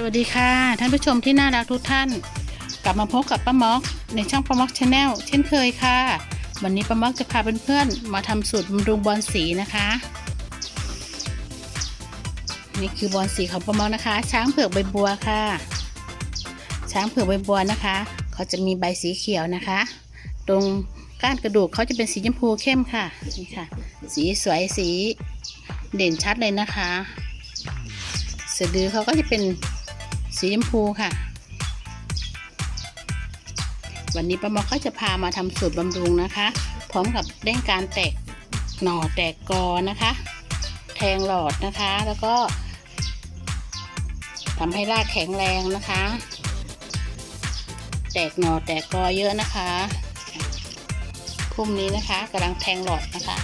สวัสดีค่ะ ท่านผู้ชมที่น่ารักทุกท่าน กลับมาพบกับป้าม็อก ในช่องป้าม็อกชาแนลเช่นเคยค่ะ วันนี้ป้าม็อกจะพาเพื่อนๆมาทำสูตรบำรุงบอลสีนะคะ นี่คือบอลสีของป้าม็อกนะคะ ช้างเผือกใบบัวค่ะ ช้างเผือกใบบัวนะคะเขาจะมีใบสีเขียวนะคะ ตรงก้านกระดูกเขาจะเป็นสีชมพูเข้มค่ะนี่ค่ะ สีสวยสีเด่นชัดเลยนะคะสะดือเขาก็จะเป็น สีชมพูค่ะ วันนี้ป้ามอก็จะพามาทำสูตรบำรุงนะคะ พร้อมกับเร่งการแตกหน่อแตกกอนะคะ แทงหลอดนะคะ แล้วก็ทำให้รากแข็งแรงนะคะ แตกหน่อแตกกอเยอะนะคะ พุ่มนี้นะคะกำลังแทงหลอดนะคะ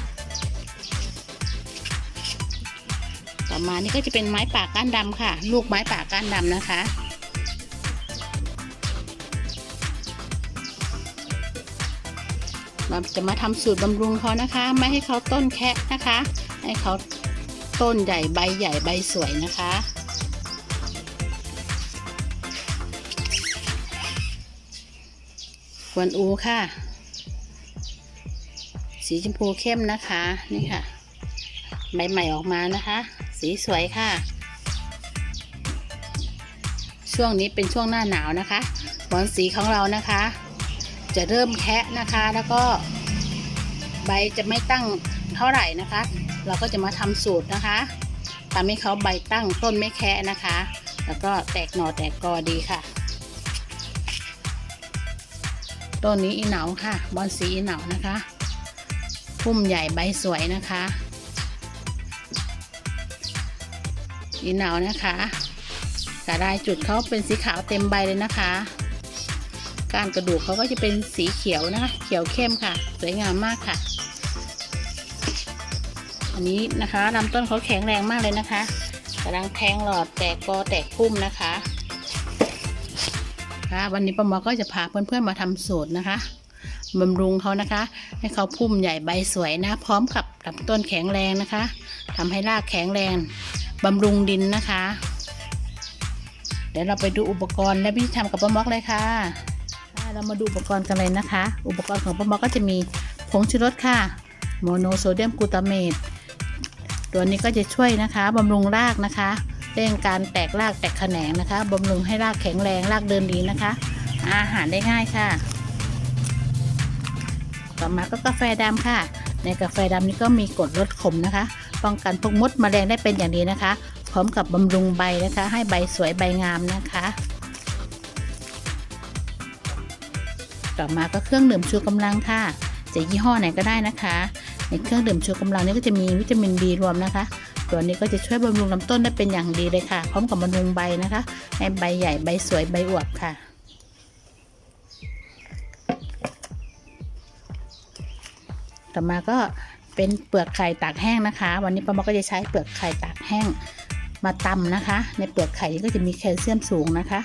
ต่อมานี่ก็จะเป็นไม้ป่าก้านดำค่ะ ลูกไม้ป่าก้านดำนะคะ เราจะมาทำสูตรบำรุงเขานะคะ ไม่ให้เขาต้นแคะนะคะ ให้เขาต้นใหญ่ใบใหญ่ใบสวยนะคะกวนอูค่ะ สีชมพูเข้มนะคะ นี่ค่ะ ใบใหม่ออกมานะคะ สีสวยค่ะ ช่วงนี้เป็นช่วงหน้าหนาวนะคะบอนสีของเรานะคะ จะเริ่มแคะนะคะ แล้วก็ใบจะไม่ตั้งเท่าไหร่นะคะ เราก็จะมาทำสูตรนะคะทำให้เขาใบตั้งต้นไม่แคะนะคะ แล้วก็แตกหน่อแตกกอดีค่ะ ต้นนี้อีเหนาค่ะ บอนสีอีเหนานะคะ พุ่มใหญ่ใบสวยนะคะ อีเหนานะคะกระดายจุดเขาเป็นสีขาวเต็มใบเลยนะคะ กานกระดูกเขาก็จะเป็นสีเขียวนะคะ เขียวเข้มค่ะ สวยงามมากค่ะ อันนี้นะคะลำต้นเขาแข็งแรงมากเลยนะคะกำลังแทงหลอดแตกกอแตกพุ่มนะคะค่ะวันนี้ป้าหมอก็จะพาเพื่อนๆมาทำสูตรนะคะบำรุงเขานะคะ ให้เขาพุ่มใหญ่ใบสวยนะ พร้อมกับลำต้นแข็งแรงนะคะทำให้รากแข็งแรง บำรุงดินนะคะ เดี๋ยวเราไปดูอุปกรณ์และวิธีทำกับป้ามอกเลยค่ะเรามาดูอุปกรณ์กันเลยนะคะ อุปกรณ์ของป้ามอกก็จะมีผงชูรสค่ะโมโนโซเดียมกลูตาเมตตัวนี้ก็จะช่วยนะคะบำรุงรากนะคะเร่งการแตกรากแตกแขนงนะคะบำรุงให้รากแข็งแรงรากเดินดีนะคะ อาหารได้ง่ายค่ะ ต่อมาก็กาแฟดำค่ะ ในกาแฟดำนี้ก็มีกรดลดขมนะคะ ป้องกันพวกมดแมลงได้เป็นอย่างดีนะคะ พร้อมกับบำรุงใบนะคะ ให้ใบสวยใบงามนะคะ ต่อมาก็เครื่องดื่มชูกำลังค่ะจะยี่ห้อไหนก็ได้นะคะ ในเครื่องดื่มชูกำลังนี้ก็จะมีวิตามินดีรวมนะคะ ตัวนี้ก็จะช่วยบำรุงลำต้นได้เป็นอย่างดีเลยค่ะ พร้อมกับบำรุงใบนะคะให้ใบใหญ่ใบสวยใบอวบค่ะต่อมาก็ เป็นเปลือกไข่ตากแห้งนะคะ วันนี้ป้าหมอก็จะใช้เปลือกไข่ตากแห้งมาตำนะคะ ในเปลือกไข่นี้ก็จะมีแคลเซียมสูงนะคะ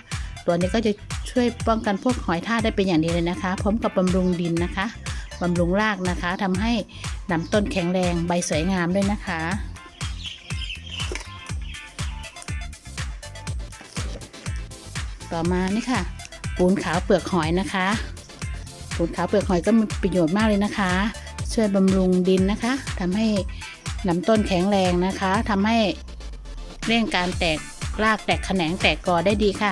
ตัวนี้ก็จะช่วยป้องกันพวกหอยทากได้เป็นอย่างดีเลยนะคะ พร้อมกับบำรุงดินนะคะบำรุงรากนะคะทำให้ลำต้นแข็งแรงใบสวยงามด้วยนะคะต่อมานี่ค่ะ ปูนขาวเปลือกหอยนะคะ ปูนขาวเปลือกหอยก็มีประโยชน์มากเลยนะคะ ช่วยบำรุงดินนะคะทำให้ลำต้นแข็งแรงนะคะทำให้เร่งการแตกรากแตกแขนงแตกกอได้ดีค่ะ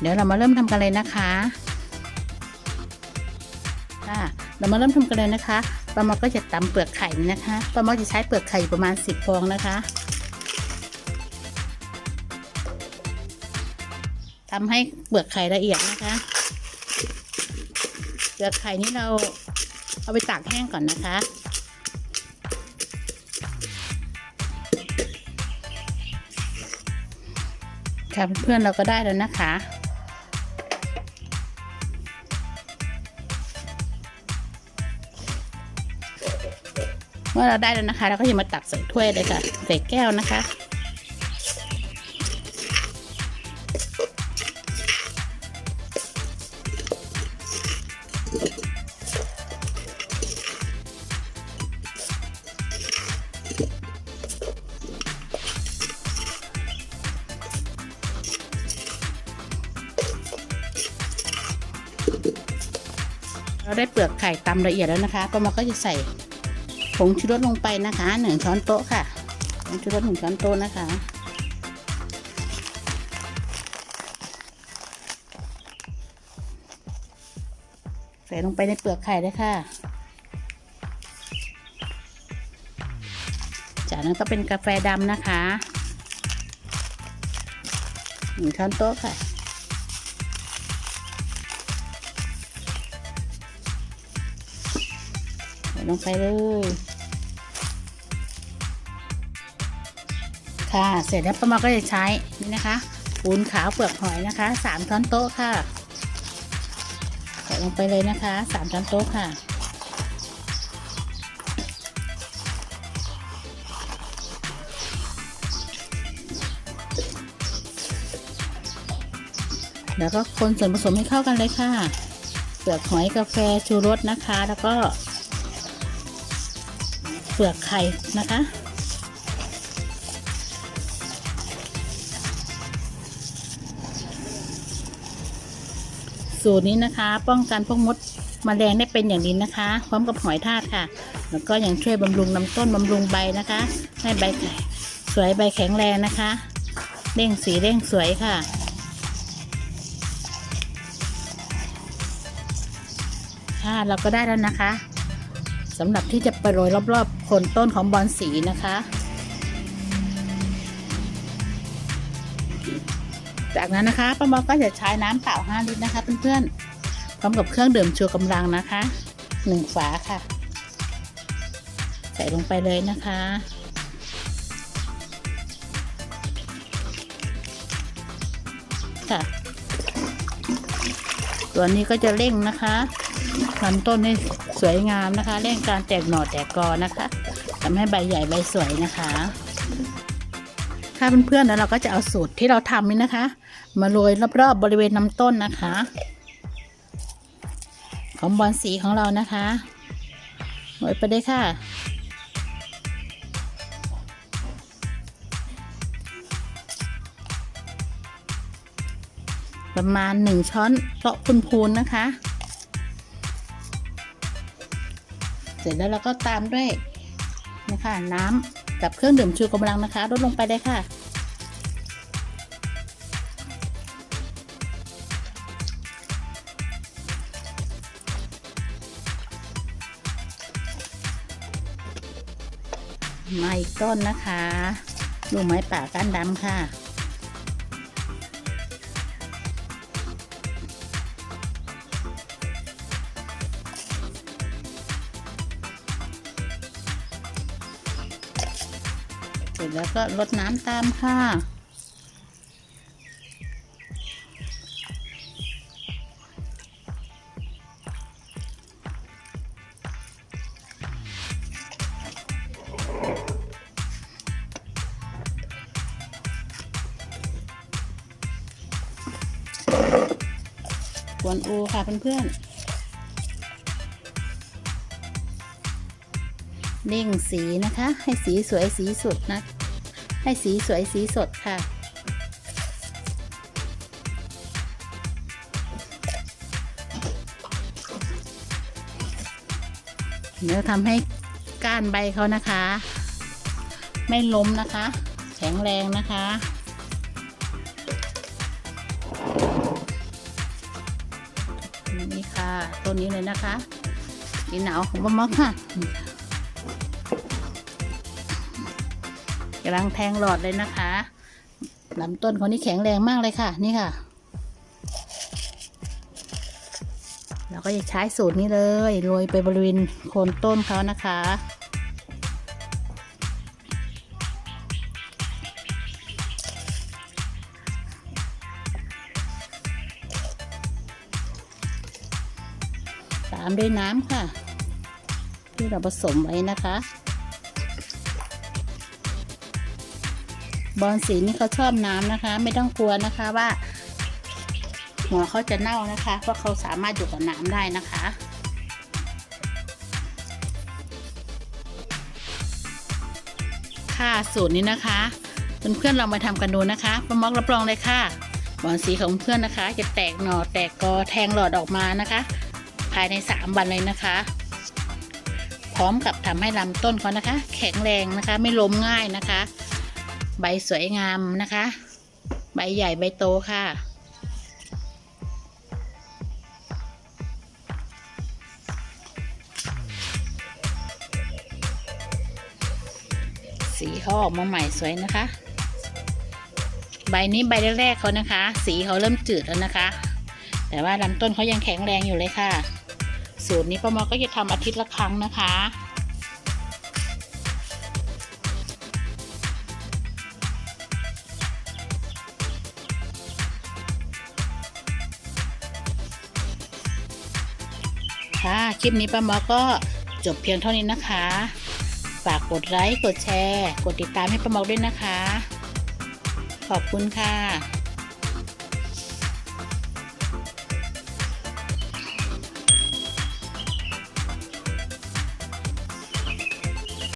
เดี๋ยวเรามาเริ่มทำกันเลยนะคะค่ะเรามาเริ่มทำกันเลยนะคะปลาหมอก็จะตำเปลือกไข่นะคะปลาหมอจะใช้เปลือกไข่ประมาณ 10 ฟองนะคะทำให้เปลือกไข่ละเอียดนะคะ เปลือกไข่นี้เรา เอาไปตากแห้งก่อนนะคะ ค่ะเพื่อนๆเราก็ได้แล้วนะคะเมื่อเราได้แล้วนะคะ เราก็จะมาตักใส่ถ้วยเลยค่ะ ใส่แก้วนะคะ ได้เปลือกไข่ตำละเอียดแล้วนะคะป้ามาก็จะใส่ผงชูรสลงไปนะคะหนึ่งช้อนโต๊ะค่ะผงชูรสหนึ่งช้อนโต๊ะนะคะใส่ลงไปในเปลือกไข่เลยค่ะ จากนั้นก็เป็นกาแฟดำนะคะหนึ่งช้อนโต๊ะค่ะ ลงไปเลยค่ะ เสร็จแล้วป้ามาก็จะใช้นี่นะคะปูนขาวเปลือกหอยนะคะสามช้อนโต๊ะค่ะใส่ลงไปเลยนะคะสามช้อนโต๊ะค่ะแล้วก็คนส่วนผสมให้เข้ากันเลยค่ะ เปลือกหอยกาแฟชูรสนะคะ แล้วก็ ลือกไข่นะคะ สูตรนี้นะคะ ป้องกันพวกมดมแมลงได้เป็นอย่างดีนะคะ พร้อมกับหอยทากค่ะ แล้วก็ยังช่วยบำรุงลำต้นบำรุงใบนะคะ ให้ใบแข็งสวยใบแข็งแรงนะคะเร่งสีเร่งสวยค่ะค่ะเราก็ได้แล้วนะคะ สำหรับที่จะไปโรยรอบๆโคนต้นของบอนสีนะคะ จากนั้นนะคะป้าหมอก็จะใช้น้ำเปล่า 5 ลิตรนะคะเพื่อนๆพร้อมกับเครื่องดื่มชูกำลังนะคะหนึ่งฝาค่ะ ใส่ลงไปเลยนะคะค่ะ ตัวนี้ก็จะเร่งนะคะ ลำต้นให้สวยงามนะคะเร่งการแตกหน่อแตกกอนะคะทำให้ใบใหญ่ใบสวยนะคะ ถ้าเพื่อนๆแล้วเราก็จะเอาสูตรที่เราทำนี่นะคะ มาโรยรอบๆบริเวณลำต้นนะคะ ของบอลสีของเรานะคะโรยไปได้ค่ะประมาณหนึ่งช้อนโต๊ะพูนๆนะคะ เสร็จแล้วเราก็ตามด้วยนะคะน้ำกับเครื่องดื่มชูกำลังนะคะลดลงไปได้ค่ะ ไมาอีกต้นนะคะลูกไม้ป่าก้านดำค่ะ จแล้วก็ลดน้ำตามค่ะ กวนอูค่ะเพื่อนๆเร่งสีนะคะ ให้สีสวยสีสุดนะ ให้สีสวยสีสดค่ะ เดี๋ยวทำให้ก้านใบเขานะคะ ไม่ล้มนะคะ แข็งแรงนะคะนี่ค่ะต้นนี้เลยนะคะดีหนาวของบะมอกค่ะ กำลังแทงหลอดเลยนะคะลำต้นเขานี่แข็งแรงมากเลยค่ะ นี่ค่ะ เราก็จะใช้สูตรนี้เลยโรยไปบริเวณโคนต้นเขานะคะตามด้วยน้ำค่ะ ที่เราผสมไว้นะคะ บอลสีนี่เขาชอบน้ำนะคะ ไม่ต้องกลัวนะคะว่า หัวเขาจะเน่านะคะ เพราะเขาสามารถอยู่กับน้ำได้นะคะค่ะสูตรนี้นะคะเพื่อนๆลองมาทำกันดูนะคะประมอกรับรองเลยค่ะบอลสีของเพื่อนนะคะ จะแตกหน่อแตกกอแทงหลอดออกมานะคะ ภายใน 3 วันเลยนะคะ พร้อมกับทำให้ลำต้นเขานะคะ แข็งแรงนะคะ ไม่ล้มง่ายนะคะ ใบสวยงามนะคะ ใบใหญ่ใบโตค่ะ สีเขาออกมาใหม่สวยนะคะ ใบนี้ใบแรกๆเขานะคะ สีเขาเริ่มจืดแล้วนะคะ แต่ว่าลำต้นเขายังแข็งแรงอยู่เลยค่ะ สูตรนี้ป้าหมอก็จะทำอาทิตย์ละครั้งนะคะ ค่ะ คลิปนี้ป้าหมอก็จบเพียงเท่านี้นะคะ ฝากกดไลค์ กดแชร์ กดติดตามให้ป้าหมอด้วยนะคะ ขอบคุณค่ะ